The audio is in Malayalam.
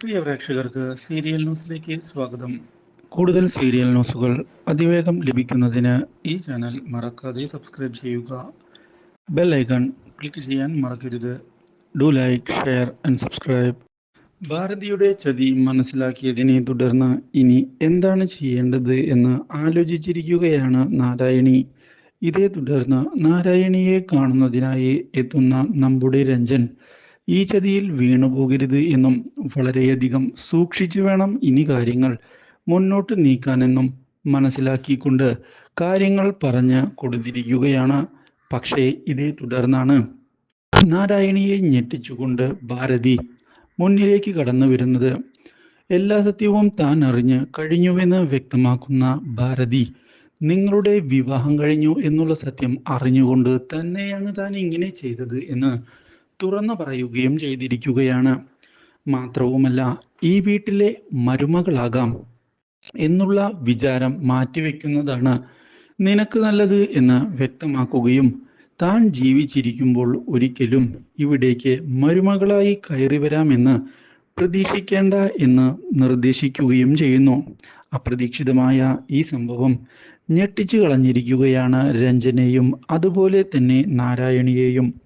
പ്രിയ പ്രേക്ഷകർക്ക് സീരിയൽ ന്യൂസിലേക്ക് സ്വാഗതം. കൂടുതൽ സീരിയൽ ന്യൂസുകൾ അതിവേഗം ലഭിക്കുന്നതിന് ഈ ചാനൽ മറക്കാതെ സബ്സ്ക്രൈബ് ചെയ്യുക. ബെൽ ഐക്കൺ ക്ലിക്ക് ചെയ്യാൻ മറക്കരുത്. Do like share and subscribe. ഭാരതിയുടെ ചതി മനസ്സിലാക്കിയതിനെ തുടർന്ന് ഇനി എന്താണ് ചെയ്യേണ്ടത് എന്ന് ആലോചിച്ചിരിക്കുകയാണ് നാരായണി. ഇതേ തുടർന്ന് നാരായണിയെ കാണുന്നതിനായി എത്തുന്ന നമ്മുടെ രഞ്ജൻ. ഈ ചതിയിൽ വീണുപോകരുത് എന്നും വളരെയധികം സൂക്ഷിച്ചു വേണം ഇനി കാര്യങ്ങൾ മുന്നോട്ട് നീക്കാനെന്നും മനസ്സിലാക്കിക്കൊണ്ട് കാര്യങ്ങൾ പറഞ്ഞ് കൊടുത്തിരിക്കുകയാണ്. പക്ഷേ ഇതേ തുടർന്നാണ് നാരായണിയെ ഞെട്ടിച്ചുകൊണ്ട് ഭാരതി മുന്നിലേക്ക് കടന്നു വരുന്നത്. എല്ലാ സത്യവും താൻ അറിഞ്ഞ് കഴിഞ്ഞുവെന്ന് വ്യക്തമാക്കുന്ന ഭാരതി നിങ്ങളുടെ വിവാഹം കഴിഞ്ഞു എന്നുള്ള സത്യം അറിഞ്ഞുകൊണ്ട് തന്നെയാണ് താൻ ഇങ്ങനെ ചെയ്തത് എന്ന് തുറന്നു പറയുകയും ചെയ്തിരിക്കുകയാണ്. മാത്രവുമല്ല ഈ വീട്ടിലെ മരുമകളാകാം എന്നുള്ള വിചാരം മാറ്റിവെക്കുന്നതാണ് നിനക്ക് നല്ലത് എന്ന് വ്യക്തമാക്കുകയും താൻ ജീവിച്ചിരിക്കുമ്പോൾ ഒരിക്കലും ഇവിടേക്ക് മരുമകളായി കയറി വരാമെന്ന് പ്രതീക്ഷിക്കേണ്ട എന്ന് നിർദ്ദേശിക്കുകയും ചെയ്യുന്നു. അപ്രതീക്ഷിതമായ ഈ സംഭവം ഞെട്ടിച്ചു കളഞ്ഞിരിക്കുകയാണ് രഞ്ജനെയും അതുപോലെ തന്നെ നാരായണിയെയും.